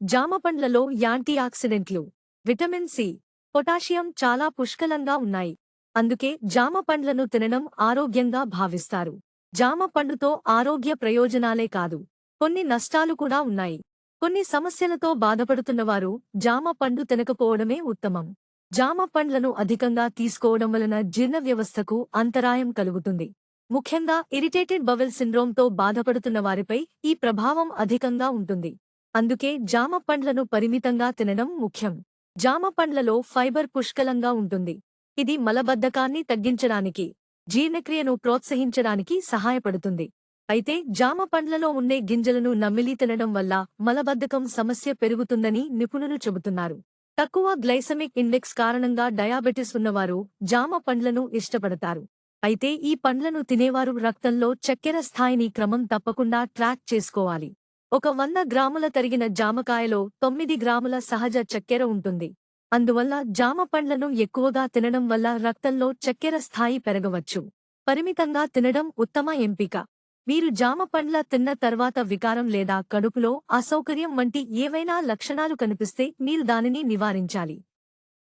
జామ పండ్లలో యాంటీ ఆక్సిడెంట్లు విటమిన్ సి పొటాషియం చాలా పుష్కలంగా ఉన్నాయి. అందుకే జామ పండ్లను తినడం ఆరోగ్యంగా భావిస్తారు. జామ పండుతో ఆరోగ్య ప్రయోజనాలే కాదు కొన్ని నష్టాలు కూడా ఉన్నాయి. కొన్ని సమస్యలతో బాధపడుతున్నవారు జామ పండు తినకపోవడమే ఉత్తమం. జామ పండ్లను అధికంగా తీసుకోవడం వలన జీర్ణ వ్యవస్థకు అంతరాయం కలుగుతుంది. ముఖ్యంగా ఇరిటేటెడ్ బవెల్ సిండ్రోమ్తో బాధపడుతున్న వారిపై ఈ ప్రభావం అధికంగా ఉంటుంది. అందుకే జామ పండ్లను పరిమితంగా తినడం ముఖ్యం. జామ పండ్లలో ఫైబర్ పుష్కలంగా ఉంటుంది. ఇది మలబద్ధకాన్ని తగ్గించడానికి జీర్ణక్రియను ప్రోత్సహించడానికి సహాయపడుతుంది. అయితే జామ పండ్లలో ఉండే గింజలను నమ్మిలి తినడం వల్ల మలబద్ధకం సమస్య పెరుగుతుందని నిపుణులు చెబుతున్నారు. తక్కువ గ్లైసమిక్ ఇండెక్స్ కారణంగా డయాబెటిస్ ఉన్నవారు జామ పండ్లను ఇష్టపడతారు. అయితే ఈ పండ్లను తినేవారు రక్తంలో చక్కెర స్థాయిని క్రమం తప్పకుండా ట్రాక్ చేసుకోవాలి. ఒక వంద గ్రాముల తరిగిన జామకాయలో తొమ్మిది గ్రాముల సహజ చక్కెర ఉంటుంది. అందువల్ల జామ పండ్లను ఎక్కువగా తినడం వల్ల రక్తంలో చక్కెర స్థాయి పెరగవచ్చు. పరిమితంగా తినడం ఉత్తమ ఎంపిక. మీరు జామ పండ్ల తిన్న తర్వాత వికారం లేదా కడుపులో అసౌకర్యం వంటి ఏవైనా లక్షణాలు కనిపిస్తే మీరు దానిని నివారించాలి.